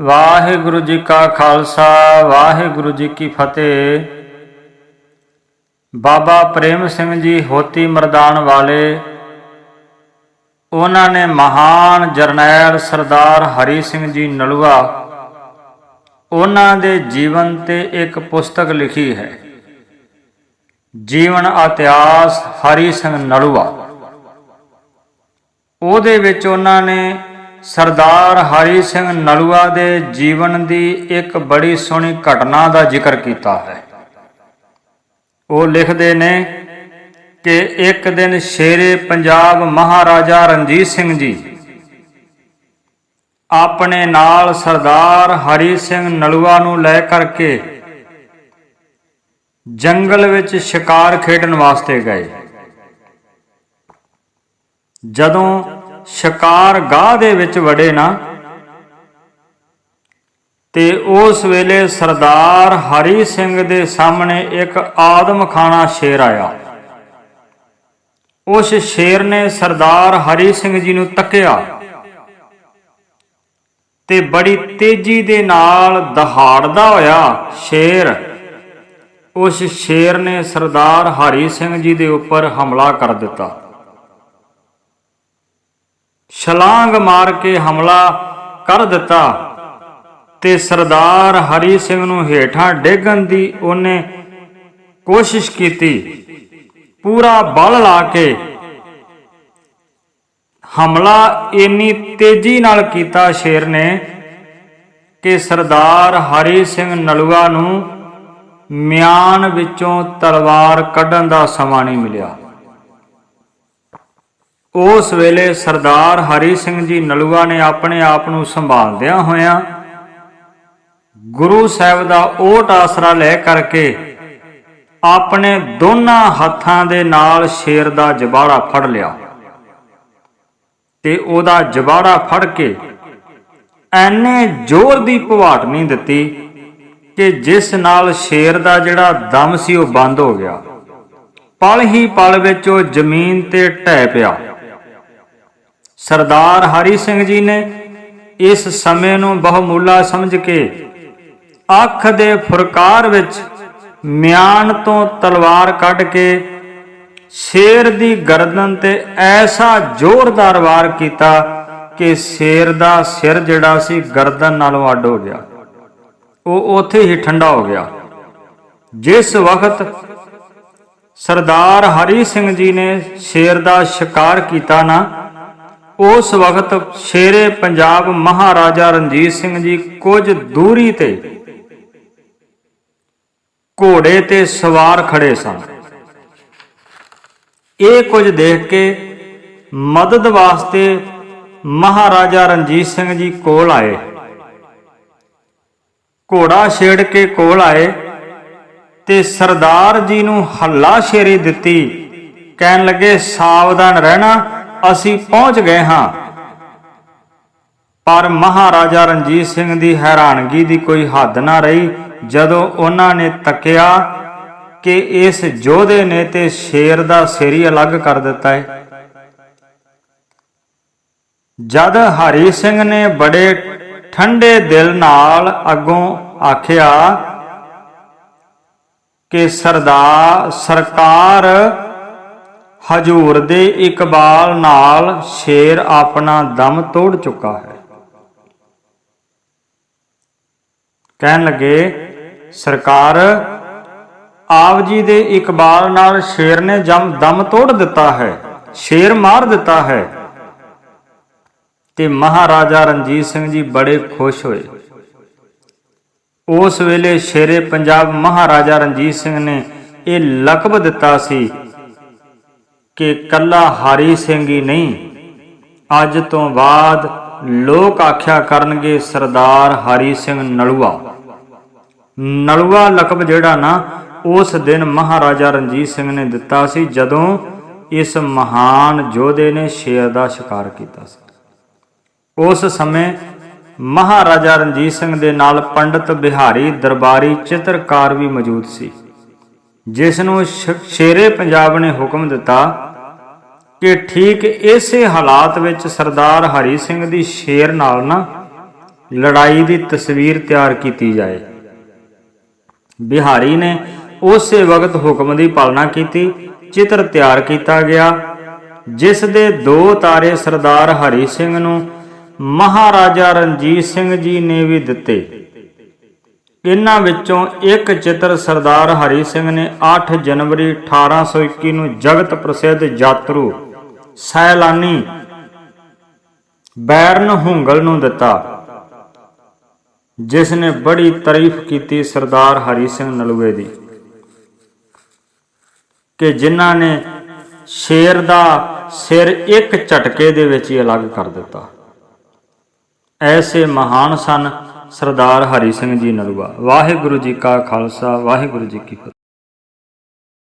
ਵਾਹਿਗੁਰੂ ਜੀ ਕਾ ਖਾਲਸਾ, ਵਾਹਿਗੁਰੂ ਜੀ ਕੀ ਫਤਿਹ। ਬਾਬਾ ਪ੍ਰੇਮ ਸਿੰਘ ਜੀ ਹੋਤੀ ਮਰਦਾਨ ਵਾਲੇ, ਉਹਨਾਂ ਨੇ ਮਹਾਨ ਜਰਨੈਲ ਸਰਦਾਰ ਹਰੀ ਸਿੰਘ ਜੀ ਨਲੂਆ, ਉਹਨਾਂ ਦੇ ਜੀਵਨ ਤੇ ਇੱਕ ਪੁਸਤਕ ਲਿਖੀ ਹੈ। ਜੀਵਨ ਇਤਿਹਾਸ ਹਰੀ ਸਿੰਘ ਨਲੂਆ। ਉਹਦੇ ਵਿੱਚ ਉਹਨਾਂ ਨੇ ਸਰਦਾਰ ਹਰੀ ਸਿੰਘ ਨਲੂਆ ਦੇ ਜੀਵਨ ਦੀ ਇੱਕ ਬੜੀ ਸੋਹਣੀ ਘਟਨਾ ਦਾ ਜ਼ਿਕਰ ਕੀਤਾ ਹੈ। ਉਹ ਲਿਖਦੇ ਨੇ ਕਿ ਇੱਕ ਦਿਨ ਸ਼ੇਰੇ ਪੰਜਾਬ ਮਹਾਰਾਜਾ ਰਣਜੀਤ ਸਿੰਘ ਜੀ ਆਪਣੇ ਨਾਲ ਸਰਦਾਰ ਹਰੀ ਸਿੰਘ ਨਲੂਆ ਨੂੰ ਲੈ ਕਰਕੇ ਜੰਗਲ ਵਿੱਚ ਸ਼ਿਕਾਰ ਖੇਡਣ ਵਾਸਤੇ ਗਏ। ਜਦੋਂ ਸ਼ਿਕਾਰ ਗਾਹ ਦੇ ਵਿੱਚ ਵੜੇ ਨਾ। ਤੇ ਉਸ ਵੇਲੇ ਸਰਦਾਰ ਹਰੀ ਸਿੰਘ ਦੇ ਸਾਹਮਣੇ ਇੱਕ ਆਦਮਖਾਨਾ ਸ਼ੇਰ ਆਇਆ। ਉਸ ਸ਼ੇਰ ਨੇ ਸਰਦਾਰ ਹਰੀ ਸਿੰਘ ਜੀ ਨੂੰ ਤੱਕਿਆ ਤੇ ਬੜੀ ਤੇਜ਼ੀ ਦੇ ਨਾਲ ਦਹਾੜਦਾ ਹੋਇਆ ਸ਼ੇਰ, ਉਸ ਸ਼ੇਰ ਨੇ ਸਰਦਾਰ ਹਰੀ ਸਿੰਘ ਜੀ ਦੇ ਉੱਪਰ ਹਮਲਾ ਕਰ ਦਿੱਤਾ। ਛਲਾਂਗ ਮਾਰ ਕੇ ਹਮਲਾ ਕਰ ਦਿੱਤਾ ਤੇ ਸਰਦਾਰ ਹਰੀ ਸਿੰਘ ਨੂੰ ਹੇਠਾਂ ਡੇਗਣ ਦੀ ਉਹਨੇ ਕੋਸ਼ਿਸ਼ ਕੀਤੀ। ਪੂਰਾ ਬਲ ਲਾ ਕੇ ਹਮਲਾ ਇੰਨੀ ਤੇਜ਼ੀ ਨਾਲ ਕੀਤਾ ਸ਼ੇਰ ਨੇ ਕਿ ਸਰਦਾਰ ਹਰੀ ਸਿੰਘ ਨਲੂਆ ਨੂੰ ਮਿਆਨ ਵਿੱਚੋਂ ਤਲਵਾਰ ਕੱਢਣ ਦਾ ਸਮਾਂ ਨਹੀਂ ਮਿਲਿਆ। ਉਸ ਵੇਲੇ ਸਰਦਾਰ ਹਰੀ ਸਿੰਘ ਜੀ ਨਲੂਆ ਨੇ ਆਪਣੇ ਆਪ ਨੂੰ ਸੰਭਾਲਦਿਆਂ ਹੋਇਆਂ ਗੁਰੂ ਸਾਹਿਬ ਦਾ ਓਟ ਆਸਰਾ ਲੈ ਕਰਕੇ ਆਪਣੇ ਦੋਨਾਂ ਹੱਥਾਂ ਦੇ ਨਾਲ ਸ਼ੇਰ ਦਾ ਜਬਾੜਾ ਫੜ ਲਿਆ ਤੇ ਉਹਦਾ ਜਬਾੜਾ ਫੜ ਕੇ ਐਨੇ ਜ਼ੋਰ ਦੀ ਭਵਾਟ ਨਹੀਂ ਦਿੱਤੀ ਕਿ ਜਿਸ ਨਾਲ ਸ਼ੇਰ ਦਾ ਜਿਹੜਾ ਦਮ ਸੀ ਉਹ ਬੰਦ ਹੋ ਗਿਆ। ਪਲ ਹੀ ਪਲ ਵਿੱਚ ਉਹ ਜ਼ਮੀਨ ਤੇ ਢਹਿ ਪਿਆ। ਸਰਦਾਰ ਹਰੀ ਸਿੰਘ ਜੀ ਨੇ ਇਸ ਸਮੇਂ ਨੂੰ ਬਹੁਮੁੱਲਾ ਸਮਝ ਕੇ ਅੱਖ ਦੇ ਫੁਰਕਾਰ ਵਿੱਚ ਮਿਆਨ ਤੋਂ ਤਲਵਾਰ ਕੱਢ ਕੇ ਸ਼ੇਰ ਦੀ ਗਰਦਨ ਤੇ ਐਸਾ ਜ਼ੋਰਦਾਰ ਵਾਰ ਕੀਤਾ ਕਿ ਸ਼ੇਰ ਦਾ ਸਿਰ ਜਿਹੜਾ ਸੀ ਗਰਦਨ ਨਾਲੋਂ ਅੱਡ ਹੋ ਗਿਆ। ਉਹ ਉੱਥੇ ਹੀ ਠੰਡਾ ਹੋ ਗਿਆ। ਜਿਸ ਵਕਤ ਸਰਦਾਰ ਹਰੀ ਸਿੰਘ ਜੀ ਨੇ ਸ਼ੇਰ ਦਾ ਸ਼ਿਕਾਰ ਕੀਤਾ ਨਾ ਉਸ ਵਕਤ ਸ਼ੇਰੇ ਪੰਜਾਬ ਮਹਾਰਾਜਾ ਰਣਜੀਤ ਸਿੰਘ ਜੀ ਕੁਝ ਦੂਰੀ ਤੇ ਘੋੜੇ ਤੇ ਸਵਾਰ ਖੜੇ ਸਨ। ਇਹ ਕੁਝ ਦੇਖ ਕੇ ਮਦਦ ਵਾਸਤੇ ਮਹਾਰਾਜਾ ਰਣਜੀਤ ਸਿੰਘ ਜੀ ਕੋਲ ਆਏ। ਘੋੜਾ ਛੇੜ ਕੇ ਕੋਲ ਆਏ ਤੇ ਸਰਦਾਰ ਜੀ ਨੂੰ ਹੱਲਾ ਸ਼ੇਰੀ ਦਿੱਤੀ। ਕਹਿਣ ਲੱਗੇ, ਸਾਵਧਾਨ ਰਹਿਣਾ ਅਸੀਂ ਪਹੁੰਚ ਗਏ ਹਾਂ। ਪਰ ਮਹਾਰਾਜਾ ਰਣਜੀਤ ਸਿੰਘ ਦੀ ਹੈਰਾਨਗੀ ਦੀ ਕੋਈ ਹੱਦ ਨਾ ਰਹੀ, ਜਦੋਂ ਉਹਨਾਂ ਨੇ ਤੱਕਿਆ ਕਿ ਇਸ ਯੋਧੇ ਨੇ ਤੇ ਸ਼ੇਰ ਦਾ ਸਿਰ ਹੀ ਅਲੱਗ ਕਰ ਦਿੱਤਾ ਹੈ ਜਦ ਹਰੀ ਸਿੰਘ ਨੇ ਬੜੇ ਠੰਡੇ ਦਿਲ ਨਾਲ ਅੱਗੋਂ ਆਖਿਆ ਕਿ ਸਰਦਾਰ ਸਰਕਾਰ ਹਜੂਰ ਦੇ ਇਕਬਾਲ ਨਾਲ ਸ਼ੇਰ ਆਪਣਾ ਦਮ ਤੋੜ ਚੁੱਕਾ ਹੈ। ਕਹਿਣ ਲੱਗੇ, ਸਰਕਾਰ, ਆਪ ਜੀ ਦੇ ਇਕਬਾਲ ਨਾਲ ਸ਼ੇਰ ਨੇ ਜਮ ਦਮ ਤੋੜ ਦਿੱਤਾ ਹੈ, ਸ਼ੇਰ ਮਾਰ ਦਿੱਤਾ ਹੈ। ਤੇ ਮਹਾਰਾਜਾ ਰਣਜੀਤ ਸਿੰਘ ਜੀ ਬੜੇ ਖੁਸ਼ ਹੋਏ। ਉਸ ਵੇਲੇ ਸ਼ੇਰੇ ਪੰਜਾਬ ਮਹਾਰਾਜਾ ਰਣਜੀਤ ਸਿੰਘ ਨੇ ਇਹ ਲਕਬ ਦਿੱਤਾ ਸੀ ਕਿ ਕੱਲਾ ਹਾਰੀ ਸਿੰਘ ਹੀ ਨਹੀਂ। ਅੱਜ ਤੋਂ ਬਾਅਦ ਲੋਕ ਆਖਿਆ ਕਰਨਗੇ, ਸਰਦਾਰ ਹਰੀ ਸਿੰਘ ਨਲੂਆ। ਨਲੂਆ ਲਕਬ ਜਿਹੜਾ ਨਾ, ਉਸ ਦਿਨ ਮਹਾਰਾਜਾ ਰਣਜੀਤ ਸਿੰਘ ਨੇ ਦਿੱਤਾ ਸੀ, ਜਦੋਂ ਇਸ ਮਹਾਨ ਯੋਧੇ ਨੇ ਸ਼ੇਰ ਦਾ ਸ਼ਿਕਾਰ ਕੀਤਾ ਸੀ। ਉਸ ਸਮੇਂ ਮਹਾਰਾਜਾ ਰਣਜੀਤ ਸਿੰਘ ਦੇ ਨਾਲ ਪੰਡਤ ਬਿਹਾਰੀ ਦਰਬਾਰੀ ਚਿੱਤਰਕਾਰ ਵੀ ਮੌਜੂਦ ਸੀ, ਜਿਸ ਨੂੰ ਸ਼ੇਰੇ ਪੰਜਾਬ ਨੇ ਹੁਕਮ ਦਿੱਤਾ ਕਿ ਠੀਕ ਇਸੇ ਹਾਲਾਤ ਵਿੱਚ ਸਰਦਾਰ ਹਰੀ ਸਿੰਘ ਦੀ ਸ਼ੇਰ ਨਾਲ ਨਾ ਲੜਾਈ ਦੀ ਤਸਵੀਰ ਤਿਆਰ ਕੀਤੀ ਜਾਏ। ਬਿਹਾਰੀ ਨੇ ਉਸੇ ਵਕਤ ਹੁਕਮ ਦੀ ਪਾਲਣਾ ਕੀਤੀ, ਚਿੱਤਰ ਤਿਆਰ ਕੀਤਾ ਗਿਆ, ਜਿਸ ਦੇ ਦੋ ਤਾਰੇ ਸਰਦਾਰ ਹਰੀ ਸਿੰਘ ਨੂੰ ਮਹਾਰਾਜਾ ਰਣਜੀਤ ਸਿੰਘ ਜੀ ਨੇ ਵੀ ਦਿੱਤੇ। ਇਹਨਾਂ ਵਿੱਚੋਂ ਇੱਕ ਚਿੱਤਰ ਸਰਦਾਰ ਹਰੀ ਸਿੰਘ ਨੇ 8 ਜਨਵਰੀ 1821 ਨੂੰ ਜਗਤ ਪ੍ਰਸਿੱਧ ਯਾਤਰੂ ਸੈਲਾਨੀ ਬੈਰਨ ਹੁੰਗਲ ਨੂੰ ਦਿੱਤਾ, ਜਿਸ ਨੇ ਬੜੀ ਤਾਰੀਫ ਕੀਤੀ ਸਰਦਾਰ ਹਰੀ ਸਿੰਘ ਨਲੂਏ ਦੀ, ਕਿ ਜਿਨ੍ਹਾਂ ਨੇ ਸ਼ੇਰ ਦਾ ਸਿਰ ਇੱਕ ਝਟਕੇ ਦੇ ਵਿੱਚ ਹੀ ਅਲੱਗ ਕਰ ਦਿੱਤਾ। ਐਸੇ ਮਹਾਨ ਸਨ ਸਰਦਾਰ ਹਰੀ ਸਿੰਘ ਜੀ ਨਲੂਆ। ਵਾਹਿਗੁਰੂ ਜੀ ਕਾ ਖਾਲਸਾ, ਵਾਹਿਗੁਰੂ ਜੀ ਕੀ ਫਤਿਹ।